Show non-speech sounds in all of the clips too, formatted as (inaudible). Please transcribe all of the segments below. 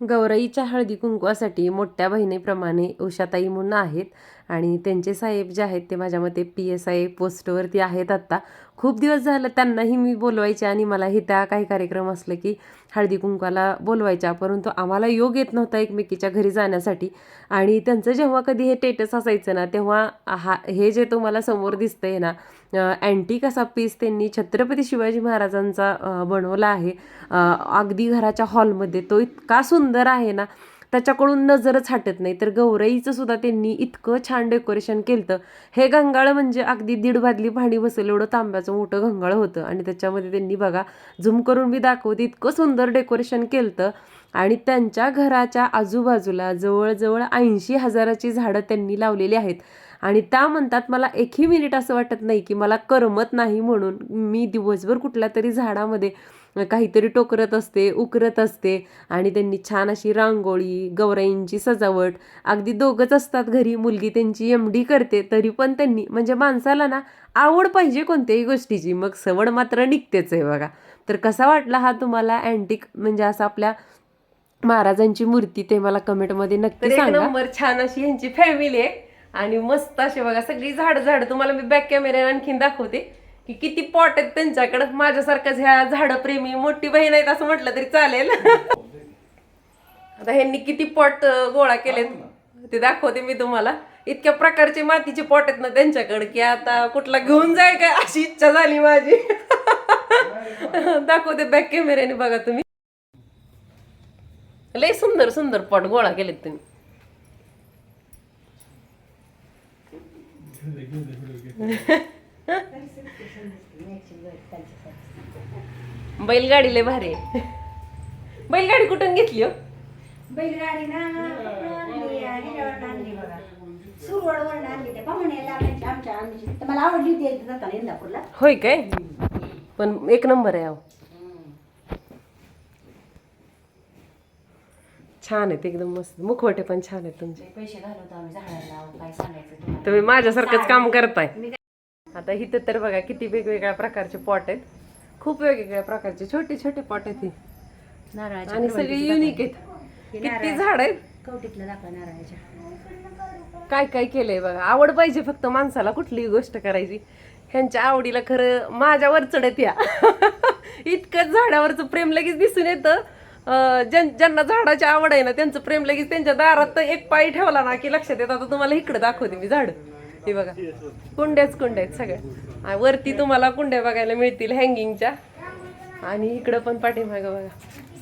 गौरईच्या हळदी कुंकवासाठी मोठ्या बहिणीप्रमाणे उषाताई म्हणून आहेत. आणि त्यांचे साहेब जे आहेत ते माझ्या मते पी एस आय पोस्टवरती आहेत आत्ता खूप दिवस झालं त्यांनाही मी बोलवायचे आणि मला हे त्या काही कार्यक्रम असले की हळदी कुंकाला बोलवायच्या परंतु आम्हाला योग येत नव्हता एकमेकीच्या घरी जाण्यासाठी. आणि त्यांचं जेव्हा कधी हे टेटस असायचं ना तेव्हा हा हे जे तुम्हाला समोर दिसतंय ना अँटी कसा पीस त्यांनी छत्रपती शिवाजी महाराजांचा बनवला आहे. अगदी घराच्या हॉलमध्ये तो इतका सुंदर आहे ना त्याच्याकडून नजरच हटत नाही. तर गौराईचं सुद्धा त्यांनी इतकं छान डेकोरेशन केलं हे गंगाळ म्हणजे अगदी दीड बादली भांडी बसेल एवढं तांब्याचं मोठं गंगाळ होतं. आणि त्याच्यामध्ये त्यांनी बघा झूम करून मी दाखवते इतकं सुंदर डेकोरेशन केलं आणि त्यांच्या घराच्या आजूबाजूला जवळजवळ ऐंशी हजाराची झाडं त्यांनी लावलेली आहेत. आणि त्या म्हणतात मला एकही मिनिट असं वाटत नाही की मला करमत नाही म्हणून मी दिवसभर कुठल्या तरी झाडामध्ये काहीतरी टोकरत असते उकरत असते आणि त्यांनी छान अशी रांगोळी गौराईंची सजावट. अगदी दोघंच असतात घरी मुलगी त्यांची एम डी करते तरी पण त्यांनी म्हणजे माणसाला ना आवड पाहिजे कोणत्याही गोष्टीची. मग सवड मात्र निघतेच आहे बघा. तर कसा वाटला हा तुम्हाला अँटिक म्हणजे असं आपल्या महाराजांची मूर्ती ते मला कमेंटमध्ये नक्की सांगा. नंबर छान अशी यांची फॅमिली आहे. आणि मस्त असे बघा सगळी झाड झाड तुम्हाला मी बॅक कॅमेऱ्याने आणखीन दाखवते. की किती पॉट आहेत त्यांच्याकडे? माझ्यासारखंच ह्या झाडप्रेमी मोठी बहीण आहेत असं म्हटलं तरी चालेल. आता ह्यांनी किती पॉट गोळा केलेत? ते दाखवते मी तुम्हाला. इतक्या प्रकारचे मातीचे पॉट आहेत ना त्यांच्याकडे की आता कुठला घेऊन जाय काय अशी इच्छा झाली माझी. दाखवते बॅक कॅमेऱ्याने बघा तुम्ही. लय सुंदर सुंदर पॉट गोळा केलेत तुम्ही. बैलगाडी लय भारी आहे. बैलगाडी कुठून घेतली हो? बैलगाडी ना आणली पाहुण्याला आमच्या तर मला आवडली जाताना इंदापूरला. होय काय? पण एक नंबर आहे अहो. छान आहेत एकदम मस्त. मुखवटे पण छान आहेत तुमचे. पैसे घालवतो आम्ही झाडाला काय सांगायचं तुम्हाला. तुम्ही माझ्यासारखंच काम करताय. आता इथं तर बघा किती वेगवेगळ्या प्रकारचे पॉट आहेत. खूप वेगवेगळ्या प्रकारचे छोटे छोटे पॉट आहेत ही. नारळाच्या आणि सगळे युनिक आहेत. किती झाड आहेत. कवटीतलं दाखवा नारळाच्या. काय काय केलंय बघा. आवड पाहिजे फक्त माणसाला कुठलीही गोष्ट करायची. ह्यांच्या आवडीला खरं माझ्यावर चढत या. (laughs) इतकं झाडावरचं प्रेम लगेच दिसून येतं. अं, ज्यां- ज्यांना झाडाची आवड आहे ना त्यांचं प्रेम लगेच त्यांच्या दारात तर एक पायी ठेवला ना की लक्षात येतं. आता तुम्हाला इकडे दाखवते मी झाड. हे बघा. कुंड्याच कुंड्या आहेत सगळ्या. आणि वरती तुम्हाला कुंड्या बघायला मिळतील हँगिंगच्या. आणि इकडं पण पाठीमागं बघा.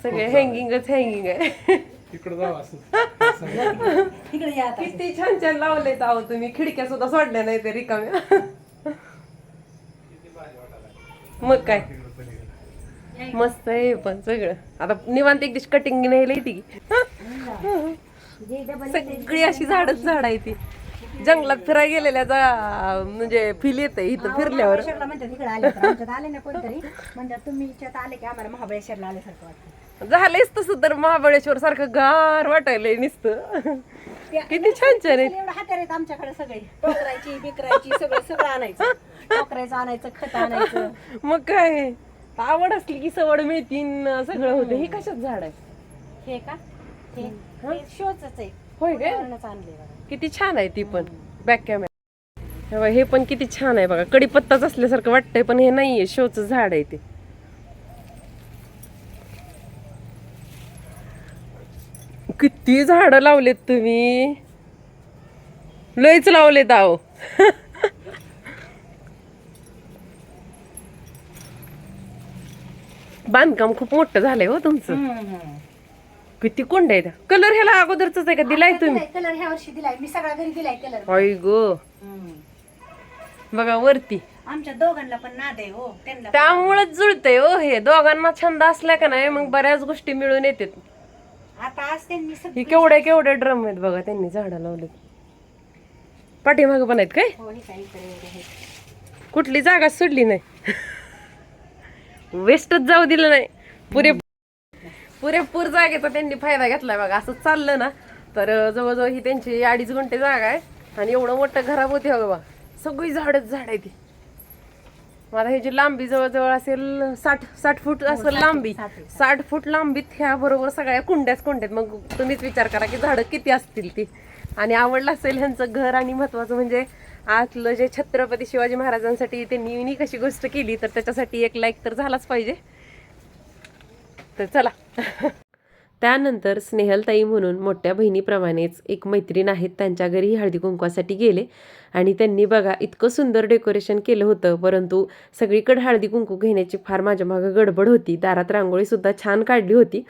सगळे हँगिंगच हँगिंग आहे. किती छान छान लावलेत आहो तुम्ही. खिडक्या सुद्धा सोडल्या नाही ते रिकाम्या. मग काय? मस्त आहे पण सगळं. आता निवांत एक दिवशी कटिंग नाही डबल सगळी अशी झाडच झाड आहे ती जंगलात फिरायला गेलेल्या जा म्हणजे फील येते इथं फिरल्यावर. महाबळेश्वरला म्हणतात तिकडे आले तर आमच्यात आले ना कोणतरी. म्हणतात तुम्ही इच्छात आले की आम्हाला महाबळेश्वरला आल्यासारखं वाटतं. झालेच तसं तर महाबळेश्वर सारखं गार वाटायलंय नुसतं. किती छान छान आहे. एवढं हात्यार आहेत आमच्याकडे सगळे. टोकरायची बिकरायची सगळं सगळं आणायचं. टोकरायचं आणायचं खत आणायचं. मग काय? आवड असली की सवड मिळती न सगळं होतं हे कशात झाड आहे? हे का? हे शोच आहे. होय काय? वरूनच आणले बघा. किती छान आहे ती पण. बॅक कॅमेरा हे पण किती छान आहे बघा. कडीपत्ताच असल्यासारखं वाटतंय पण हे नाहीये. शोच झाड आहे ते. किती झाडं लावलेत तुम्ही? लयच लावलेत आहो (laughs) बांधकाम खूप मोठं झालंय हो तुमचं. किती कोंड आहेत? कलर ह्याला अगोदरच आहे का? दिलाय तुम्ही? कलर ह्या वर्षी दिलाय. मी सगळा घरी दिलाय कलर अय गो. बघा वरती. आमच्या दोघांना पण नाद आहे हो त्यांना त्यामुळेच जुळतंय हो हे. दोघांना छंद असला का नाही मग बऱ्याच गोष्टी मिळून येतात. आता आज त्यांनी हे सगळी केवढ्या केवढ्या ड्रम आहेत बघा त्यांनी झाडं लावलेत. पाठीमाग पण आहेत काय? हो हे इकडे. कुठली जागा सोडली नाही. (laughs) वेस्टच जाऊ दिलं नाही. पुरे पुरेपूर जागेचा त्यांनी फायदा घेतलाय बघा असं चाललं ना. तर जवळजवळ ही त्यांची अडीच गुंठे जागा आहे. आणि एवढं मोठं घराभोवती बघा बा सगळी झाडच झाड आहे ती. मला ह्याची लांबी जवळजवळ असेल साठ साठ फूट असेल लांबी साठ फूट. लांबीत ह्या बरोबर सगळ्या कुंड्याच कुंड्यात. मग तुम्हीच विचार करा की झाडं किती असतील ती. आणि आवडलं असेल ह्यांचं घर आणि महत्वाचं म्हणजे आतलं जे छत्रपती शिवाजी महाराजांसाठी त्यांनी अशी गोष्ट केली तर त्याच्यासाठी एक लाईक तर झालाच पाहिजे. तर चला. त्यानंतर स्नेहलताई म्हणून मोठ्या बहिणीप्रमाणेच एक मैत्रीण आहेत त्यांच्या घरी हळदी कुंकवासाठी गेले. आणि त्यांनी बघा इतकं सुंदर डेकोरेशन केलं होतं परंतु सगळीकडे हळदी कुंकू घेण्याची फार माझ्या मागं गडबड होती. दारात रांगोळीसुद्धा छान काढली होती.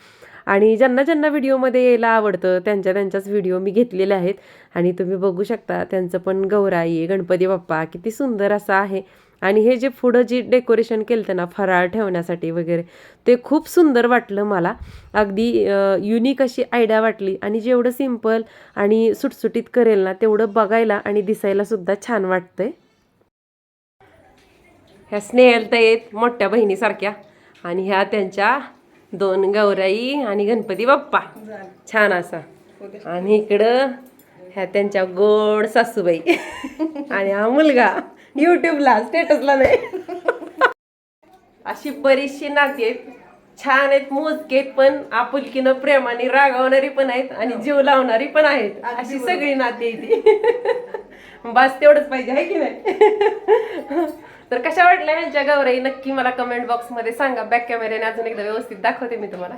आणि ज्यांना ज्यांना व्हिडिओमध्ये यायला आवडतं त्यांच्या त्यांच्याच व्हिडिओ मी घेतलेले आहेत. आणि तुम्ही बघू शकता त्यांचं पण गौराई गणपती बाप्पा किती सुंदर असं आहे. आणि हे जे पुढं जे डेकोरेशन केलं ना फराळ ठेवण्यासाठी वगैरे ते खूप सुंदर वाटलं मला. अगदी युनिक अशी आयडिया वाटली. आणि जेवढं सिंपल आणि सुटसुटीत करेल ना तेवढं बघायला आणि दिसायलासुद्धा छान छान वाटतंय. ह्या स्नेहल आहेत मोठ्या बहिणीसारख्या. आणि ह्या त्यांच्या दोन गौराई आणि गणपती बाप्पा. छान असा. आणि इकडं ह्या त्यांच्या गोड सासूबाई. आणि हा मुलगा. युट्यूबला स्टेटसला नाही. अशी बरीचशी नाती आहेत. छान आहेत मोजके आहेत पण आपुलकीनं प्रेमाने रागावणारी पण आहेत आणि जीव लावणारी पण आहेत. अशी सगळी नाती आहे ती बस तेवढंच पाहिजे आहे की नाही? तर कशा वाटल्या ह्यांच्या गौराई नक्की मला कमेंट बॉक्समध्ये सांगा. बॅक कॅमेऱ्याने अजून एकदा व्यवस्थित दाखवते मी तुम्हाला.